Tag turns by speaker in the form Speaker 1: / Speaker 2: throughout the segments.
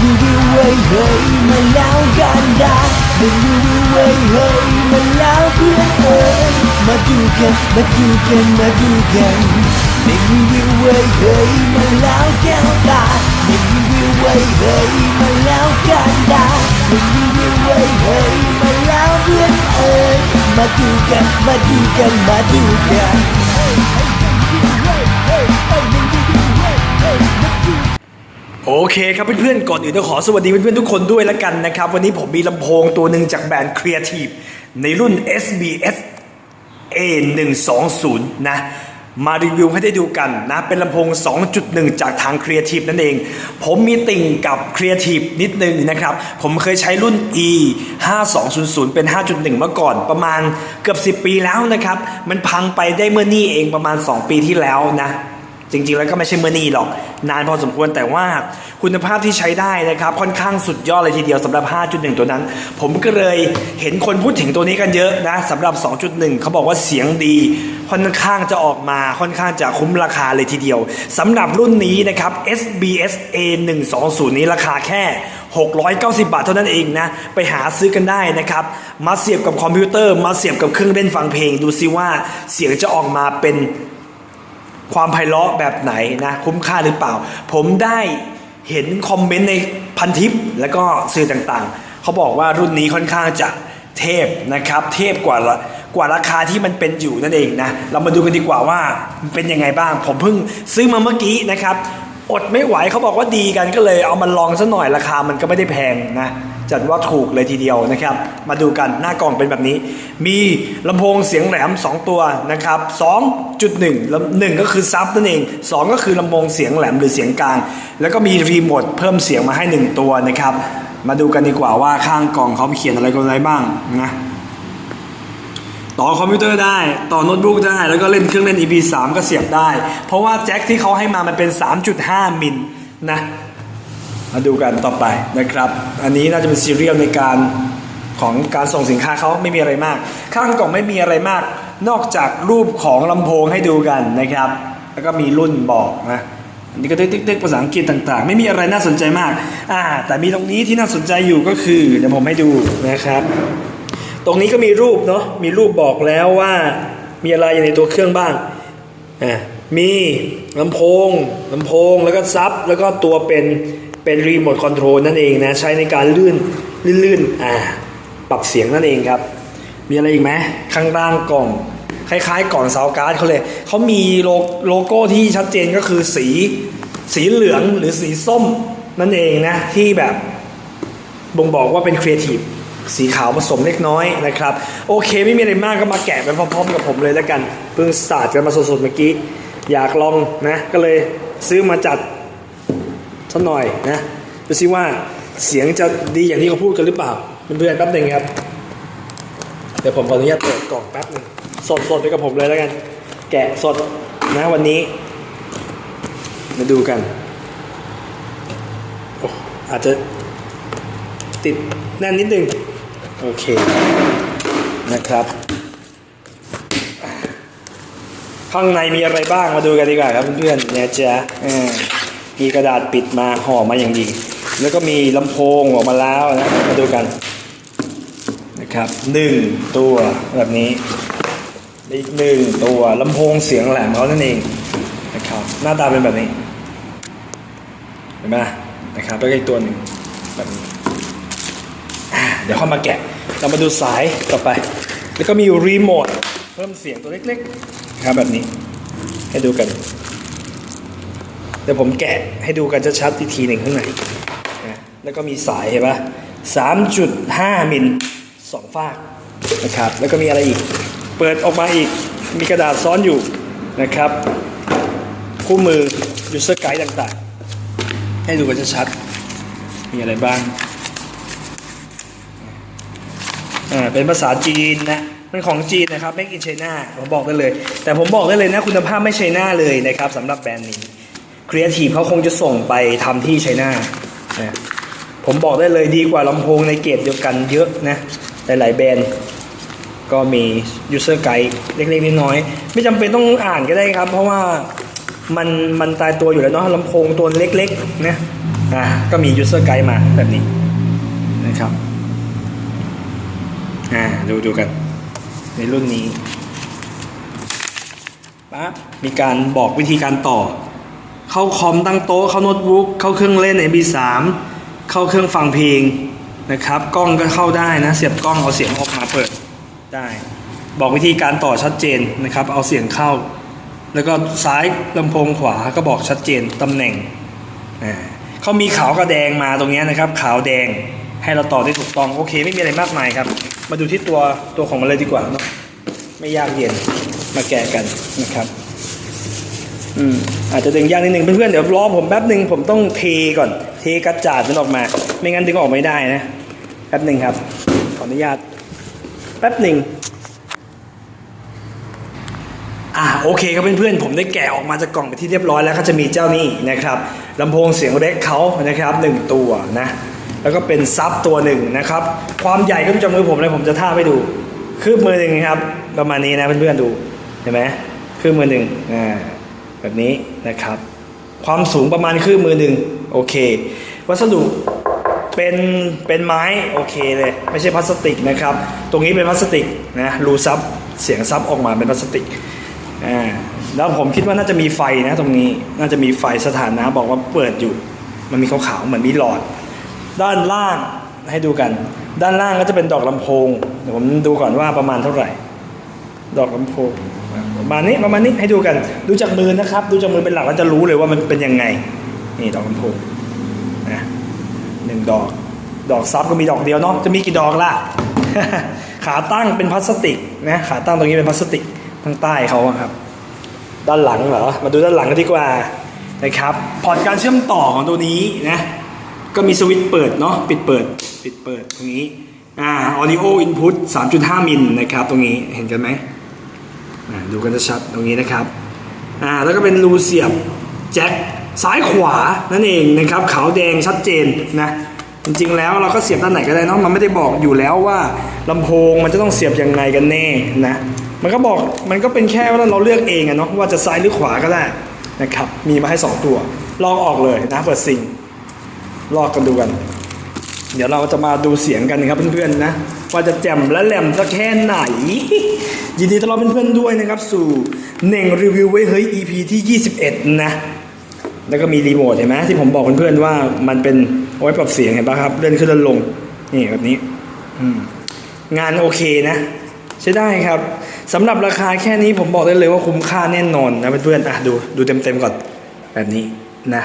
Speaker 1: วิววิวเว้ยเฮ้ยมาแล้วกันดาไม่วิววิวเว้ยเฮ้ยมาแล้วเพื่อนเอ้ยมาดูกันมาดูกันมาดูกันไม่วิววิวเว้ยเฮ้ยมาแล้
Speaker 2: โอเคครับเพื่อนๆ ก่อนอื่นต้องขอสวัสดีเพื่อนๆ ทุกคนด้วยละกันนะครับ วันนี้ผมมีลำโพงตัวหนึ่งจากแบรนด์ Creative ในรุ่น SBS A120 นะ มารีวิวให้ได้ดูกันนะ เป็นลำโพง 2.1 จากทาง Creative นั่นเอง ผมมีติ่งกับ Creative นิดนึงนะครับ ผมเคยใช้รุ่น E 5200 เป็น 5.1 เมื่อก่อนประมาณเกือบ 10 ปีแล้วนะครับ มันพังไปได้เมื่อนี่เองประมาณ 2 ปีที่แล้วนะ จริงๆ แล้วก็ไม่ใช่เมื่อนี้หรอก นานพอสมควรแต่ว่าคุณภาพที่ใช้ได้นะครับ ค่อนข้างสุดยอดเลยทีเดียวสำหรับ 5.1 ตัวนั้น ผมก็เลยเห็นคนพูดถึงตัวนี้กันเยอะนะสำหรับ 2.1 เขาบอกว่าเสียงดีค่อนข้างจะออกมาค่อนข้างจะคุ้มราคาเลยทีเดียวสำหรับรุ่นนี้นะครับ SBS A120 นี้ราคาแค่ 690 บาทเท่านั้นเองนะ ไปหาซื้อกันได้นะครับ มาเสียบกับคอมพิวเตอร์ มาเสียบกับเครื่องเล่นฟังเพลง ดูซิว่าเสียงจะออกมาเป็น ความไพเราะแบบไหนนะคุ้มค่าหรือเปล่า ผมได้เห็นคอมเมนต์ในพันทิปแล้วก็สื่อต่างๆ เขาบอกว่ารุ่นนี้ค่อนข้างจะเทพนะครับ เทพกว่ากว่าราคาที่มันเป็นอยู่นั่นเองนะ เรามาดูกันดีกว่าว่าเป็นยังไงบ้าง ผมเพิ่งซื้อมาเมื่อกี้นะครับ อดไม่ไหวเขาบอกว่าดีกันก็เลยเอามาลองซะหน่อยราคามันก็ไม่ได้แพงนะ จัดว่าถูกเลยทีเดียวนะครับ มาดูกันหน้ากล่องเป็นแบบนี้ มีลำโพงเสียงแหลม 2 ตัวนะครับ2.1ลำหนึ่งก็คือซับนั่นเอง 2 ก็คือลำโพงเสียงแหลมหรือเสียงกลาง แล้วก็มีรีโมทเพิ่มเสียงมาให้ 1 ตัวนะครับ มาดูกันดีกว่าว่าข้างกล่องเขาเขียนอะไรกันไว้บ้างนะต่อคอมพิวเตอร์ได้ ต่อโน้ตบุ๊กได้ แล้วก็เล่นเครื่องเล่น EP3 ก็เสียบได้ เพราะว่าแจ็คที่เขาให้มามันเป็น 3.5 มิลนะ มาดูกันต่อไปนะครับ อันนี้น่าจะเป็นซีเรียลในการของการส่งสินค้าเขาไม่มีอะไรมาก ข้างกล่องไม่มีอะไรมาก นอกจากรูปของลำโพงให้ดูกันนะครับ แล้วก็มีรุ่นบอกนะอันนี้ก็ติ๊กๆภาษาอังกฤษต่างๆ ไม่มีอะไรน่าสนใจมากอ่าแต่มีตรงนี้ที่น่าสนใจอยู่ก็คือเดี๋ยวผมให้ดูนะครับ ตรงนี้ก็มีรูปเนาะมีรูปบอกแล้วว่ามีอะไรอยู่ในตัวเครื่องบ้างอะมีลำโพงลำโพงแล้วก็ซับแล้วก็ตัวเป็น เป็นรีโมทคอนโทรลนั่นเองนะ ใช้ในการลื่นลื่นๆอ่าปรับเสียงนั่นเองครับ มีอะไรอีกไหมข้างล่างกล่อง คล้ายๆ กล่องซาวการ์ดเขาเลยเขามีโลโลโก้ที่ชัดเจนก็คือสีสีเหลืองหรือสีส้มนั่นเองนะ ที่แบบบ่งบอกว่าเป็นครีเอทีฟสีขาวผสมเล็กน้อยนะครับ โอเคไม่มีอะไรมากก็มาแกะไปพร้อมๆกับผมเลยแล้วกัน เพิ่งสาดกันมาสดๆเมื่อกี้ อยากลองนะ ก็เลยซื้อมาจัด สักหน่อยนะดูซิว่าเสียงจะดีอย่างที่เขาพูดกันหรือเปล่าเพื่อนๆแป๊บหนึ่งครับ เดี๋ยวผมขออนุญาตเปิดกล่องแป๊บหนึ่งสดสดไปกับผมเลยแล้วกัน แกะสดนะวันนี้ มาดูกันโอ้อาจจะติดแน่นนิดนึง โอเคนะครับ ข้างในมีอะไรบ้างมาดูกันดีกว่าครับเพื่อนๆเนี่ยจ๊ะอ มีกระดาษปิดมาห่อมาอย่างดี แล้วก็มีลำโพงออกมาแล้วนะมาดูกันนะครับหนึ่งตัวแบบนี้อีกหนึ่งตัวลำโพงเสียงแหลมเขานั่นเองนะครับหน้าตาเป็นแบบนี้เห็นไหมนะครับแล้วก็อีกตัวหนึ่งแบบนี้เดี๋ยวเข้ามาแกะเรามาดูสายต่อไป แล้วก็มีรีโมทเพิ่มเสียงตัวเล็กๆนะครับแบบนี้ให้ดูกัน ดี๋ยวผมแกะให้ดูกันชัดๆอีกทีหนึ่งข้างในนะแล้วก็มีสายเห็นปะ3.5มิลสองฝากนะครับแล้วก็มีอะไรอีก เปิดออกมาอีกมีกระดาษซ้อนอยู่นะครับ คู่มือ user guide ต่างๆ ให้ดูกันชัดๆมีอะไรบ้างอ่าเป็นภาษาจีนนะเป็นของจีนนะครับ make in China ผมบอกได้เลย แต่ผมบอกได้เลยนะคุณภาพไม่ไชน่าเลยนะครับสำหรับแบรนด์นี้ ครีเอทีฟเขาคงจะส่งไปทำที่ไชน่านะผมบอกได้เลยดีกว่าลำโพงในเกรดเดียวกันเยอะนะ หลายๆแบรนด์ก็มี user guide เล็กๆน้อยๆไม่จำเป็นต้องอ่านก็ได้ครับ เพราะว่ามันมันตายตัวอยู่แล้วเนาะลำโพงตัวเล็กๆนะอะก็มี user guide มาแบบนี้นะครับอ่าดูดูกัน ในรุ่นนี้ปั๊บมีการบอกวิธีการต่อ เข้าคอมตั้งโต๊ะเข้าโน้ตบุ๊กเข้าเครื่องเล่น MP3 เข้าเครื่องฟังเพลงนะครับกล้องก็เข้าได้นะเสียบกล้องเอาเสียงออกมาเปิดได้ บอกวิธีการต่อชัดเจนนะครับ เอาเสียงเข้า แล้วก็ซ้ายลำโพงขวาก็บอกชัดเจนตำแหน่งเขามีขาวกับแดงมาตรงนี้นะครับ ขาวแดงให้เราต่อได้ถูกต้องโอเค ไม่มีอะไรมากมายครับ มาดูที่ตัวตัวของมันเลยดีกว่าเนอะไม่ยากเย็นมาแกะกันนะครับ อืมอาจจะดึงยากนิดนึงเพื่อนๆเดี๋ยวรอผมแป๊บหนึ่งผมต้องเทก่อน เทกระจาดมันออกมา ไม่งั้นดึงออกไม่ได้นะแป๊บหนึ่งครับ ขออนุญาตแป๊บหนึ่งอ่าโอเคครับเพื่อนๆผมได้แกะออกมาจากกล่องไปที่เรียบร้อยแล้วก็จะมีเจ้านี่นะครับลำโพงเสียงเล็กเขานะครับหนึ่งตัวนะแล้วก็เป็นซับตัวหนึ่งนะครับ ความใหญ่ก็จะมือผมเลยผมจะท่าบให้ดู คืบมือหนึ่งครับ ประมาณนี้นะเพื่อนๆดูเห็นไหมคืบมือหนึ่งอ่า แบบนี้นะครับ ความสูงประมาณคืบมือหนึ่งโอเค วัสดุเป็นเป็นไม้โอเคเลยไม่ใช่พลาสติกนะครับ ตรงนี้เป็นพลาสติกนะรูซับเสียงซับออกมาเป็นพลาสติกอ่าแล้วผมคิดว่าน่าจะมีไฟนะตรงนี้น่าจะมีไฟสถานะบอกว่าเปิดอยู่ มันมีขาวๆเหมือนมีหลอด ด้านล่างให้ดูกัน ด้านล่างก็จะเป็นดอกลำโพงเดี๋ยวผมดูก่อนว่าประมาณเท่าไหร่ ดอกลำโพง ประมาณนี้ประมาณนี้ให้ดูกัน ดูจากมือนะครับ ดูจากมือเป็นหลักแล้วจะรู้เลยว่ามันเป็นยังไง นี่ดอกลำโพงนะหนึ่งดอก ดอกซับก็มีดอกเดียวเนาะจะมีกี่ดอกล่ะ ขาตั้งเป็นพลาสติกนะขาตั้งตรงนี้เป็นพลาสติกทางใต้เขาครับ ด้านหลังเหรอมาดูด้านหลังกันดีกว่านะครับพอร์ตการเชื่อมต่อของตัวนี้นะก็มีสวิตช์เปิดเนาะปิดเปิดปิดเปิดตรงนี้อ่า audio input 3.5 มิลนะครับตรงนี้เห็นกันไหม ดูกันชัดตรงนี้นะครับอ่าแล้วก็เป็นรูเสียบแจ็คซ้ายขวานั่นเองนะครับขาวแดงชัดเจนนะจริงๆแล้วเราก็เสียบด้านไหนก็ได้เนาะมันไม่ได้บอกอยู่แล้วว่าลำโพงมันจะต้องเสียบยังไงกันแน่นะมันก็บอกมันก็เป็นแค่ว่าเราเลือกเองอะเนาะว่าจะซ้ายหรือขวาก็ได้นะครับมีมาให้สองตัว ลองออกเลยนะเปิดซิงลอกกันดูกัน เดี๋ยวเราจะมาดูเสียงกันนะครับเพื่อนๆนะว่าจะแจ่มและแหลมสักแค่ไหน ยินดีต้อนรับเพื่อนๆด้วยนะครับ สู่เน่งรีวิวไว้เฮ้ย EP ที่ 21 นะ แล้วก็มีรีโมทเห็นไหมที่ผมบอกเพื่อนๆว่ามันเป็นเอาไว้ปรับเสียงเห็นปะครับเลื่อนขึ้นเลื่อนลงนี่แบบนี้งานโอเคนะ ใช้ได้ครับสำหรับราคาแค่นี้ผมบอกได้เลยว่าคุ้มค่าแน่นอนนะเพื่อนๆอะดูดูเต็มๆก่อนแบบนี้นะ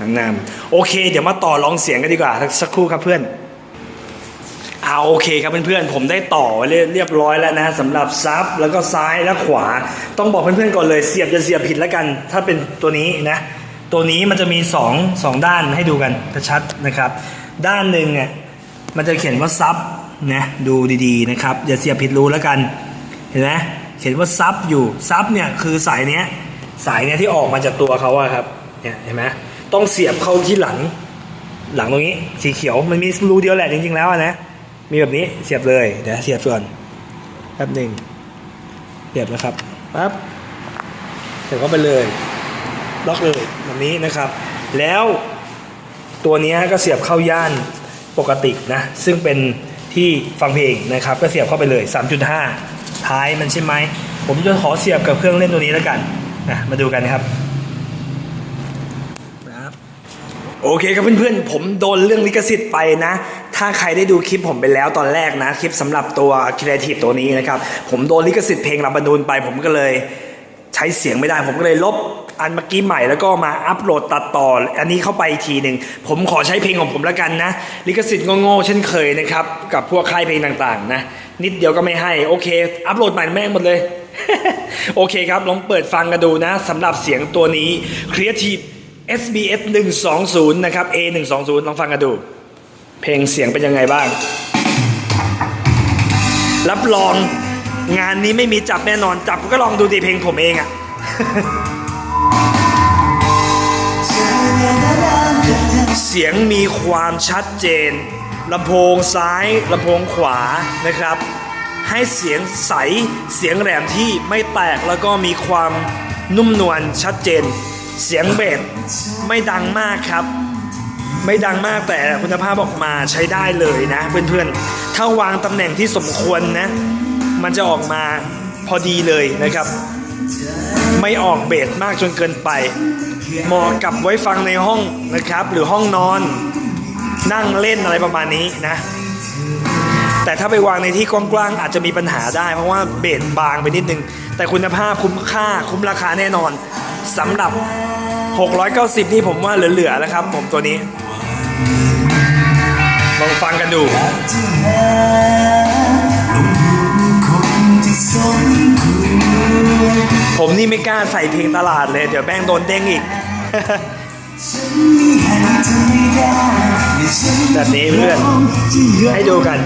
Speaker 2: ทางนามโอเค เดี๋ยวมาต่อลองเสียงกันดีกว่าสักครู่ครับเพื่อนเอาโอเคครับเพื่อนๆผมได้ต่อเรียบร้อยแล้วนะสำหรับซับแล้วก็ซ้ายและขวา ต้องบอกเพื่อนๆก่อนเลยเสียบจะเสียบผิดแล้วกัน ถ้าเป็นตัวนี้นะ ตัวนี้มันจะมี2องสองด้านให้ดูกันชัดนะครับ ด้านหนึ่งอะมันจะเขียนว่าซับนะดูดีๆนะครับอย่าเสียบผิดรูแล้วกันเห็นไหมเขียนว่าซับอยู่ซับเนี่ยคือสายเนี้ยสายเนี้ยที่ออกมาจากตัวเขาอะครับเนี่ยเห็นไหม ต้องเสียบเข้าที่หลัง หลังตรงนี้ สีเขียวมันมีรูเดียวแหละจริงๆแล้วนะมีแบบนี้เสียบเลยเดี๋ยวเสียบก่อนแป๊บหนึ่งเสียบนะครับปั๊บเสียบเข้าไปเลยล็อกเลยแบบนี้นะครับ แล้วตัวนี้ก็เสียบเข้าย่านปกตินะ ซึ่งเป็นที่ฟังเพลงนะครับ ก็เสียบเข้าไปเลย 3.5 ท้ายมันใช่ไหม ผมจะขอเสียบกับเครื่องเล่นตัวนี้แล้วกันนะมาดูกันนะครับ โอเคครับเพื่อนๆ ผมโดนเรื่องลิขสิทธิ์ไปนะ ถ้าใครได้ดูคลิปผมไปแล้วตอนแรกนะ คลิปสำหรับตัว Creative ตัวนี้นะครับ ผมโดนลิขสิทธิ์เพลงลำบานูนไป ผมก็เลยใช้เสียงไม่ได้ ผมก็เลยลบอันเมื่อกี้ใหม่แล้วก็มาอัปโหลดตัดต่อ อันนี้เข้าไปอีกทีหนึ่ง ผมขอใช้เพลงของผมแล้วกันนะ ลิขสิทธิ์โง่ๆเช่นเคยนะครับ กับพวกค่ายเพลงต่างๆ นะ นิดเดียวก็ไม่ให้ โอเค อัปโหลดใหม่แม่งหมดเลย โอเคครับลองเปิดฟังกันดูนะสำหรับเสียงตัวนี้ Creative SBS 120 นะครับ A 120ลองฟังกันดู เพลงเสียงเป็นยังไงบ้าง รับรองงานนี้ไม่มีจับแน่นอน จับก็ลองดูดิเพลงผมเองอะเสียงมีความชัดเจนลำโพงซ้ายลำโพงขวานะครับ ให้เสียงใสเสียงแหลมที่ไม่แตกแล้วก็มีความนุ่มนวลชัดเจน เสียงเบสไม่ดังมากครับ ไม่ดังมากแต่คุณภาพออกมาใช้ได้เลยนะเพื่อนๆ ถ้าวางตำแหน่งที่สมควรนะ มันจะออกมาพอดีเลยนะครับ ไม่ออกเบสมากจนเกินไปเหมาะกับไว้ฟังในห้องนะครับ หรือห้องนอนนั่งเล่นอะไรประมาณนี้นะ แต่ถ้าไปวางในที่กว้างๆอาจจะมีปัญหาได้ เพราะว่าเบสบางไปนิดนึง แต่คุณภาพคุ้มค่าคุ้มราคาแน่นอน สำหรับ 690 นี่ผมว่าเหลือๆแล้วครับ ผมตัวนี้ ลองฟังกันดูผมนี่ไม่กล้าใส่เพลงตลาดเลย เดี๋ยวแป้งโดนเด้งอีก แบบนี้เพื่อน ให้ดูกัน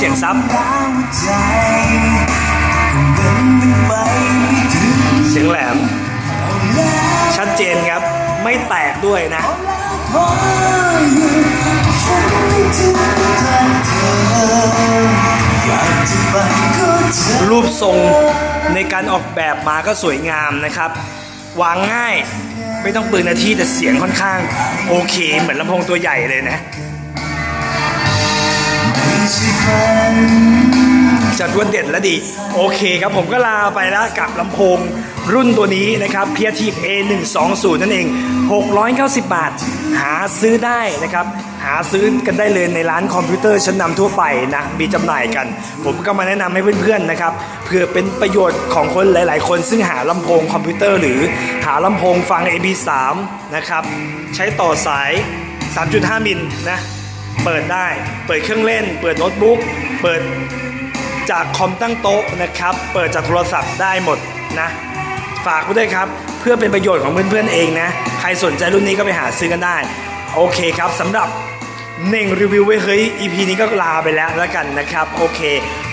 Speaker 1: เสี
Speaker 2: ยงซับ
Speaker 1: แล้วใจก็เดินไปไม่ถึง
Speaker 2: เสียงแหลม ชัดเจนครับ ไม่แตกด้วยนะ รูปทรงในการออกแบบมาก็สวยงามนะครับ วางง่าย ไม่ต้องเปลืองหนาทีแต่เสียงค่อนข้าง โอเค เหมือนลำโพงตัวใหญ่เลยนะ จัดว่าเด็ดและดี โอเคครับผมก็ลาไปแล้วกับลำโพงรุ่นตัวนี้นะครับ p r t A120 นั่นเอง 690 บาท หาซื้อได้นะครับ หาซื้อกันได้เลยในร้านคอมพิวเตอร์ชั้นนำทั่วไปนะ มีจำหน่ายกัน ผมก็มาแนะนำให้เพื่อนๆนะครับเพื่อเป็นประโยชน์ของคนหลายๆ คนซึ่งหาลำโพงคอมพิวเตอร์หรือหาลำโพงฟัง AP3 นะครับ ใช้ต่อสาย 3.5 มิลนะ เปิดได้ เปิดเครื่องเล่น เปิดโน้ตบุ๊ก เปิดจากคอมตั้งโต๊ะนะครับ เปิดจากโทรศัพท์ได้หมดนะ ฝากไว้ด้วยครับ เพื่อเป็นประโยชน์ของเพื่อนๆเองนะ ใครสนใจรุ่นนี้ก็ไปหาซื้อกันได้ โอเคครับสำหรับเน่งรีวิวไว้เฮ้ย EP นี้ก็ลาไปแล้วแล้วกันนะครับ โอเค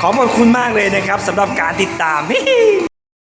Speaker 2: ขอบคุณมากเลยนะครับสำหรับการติดตาม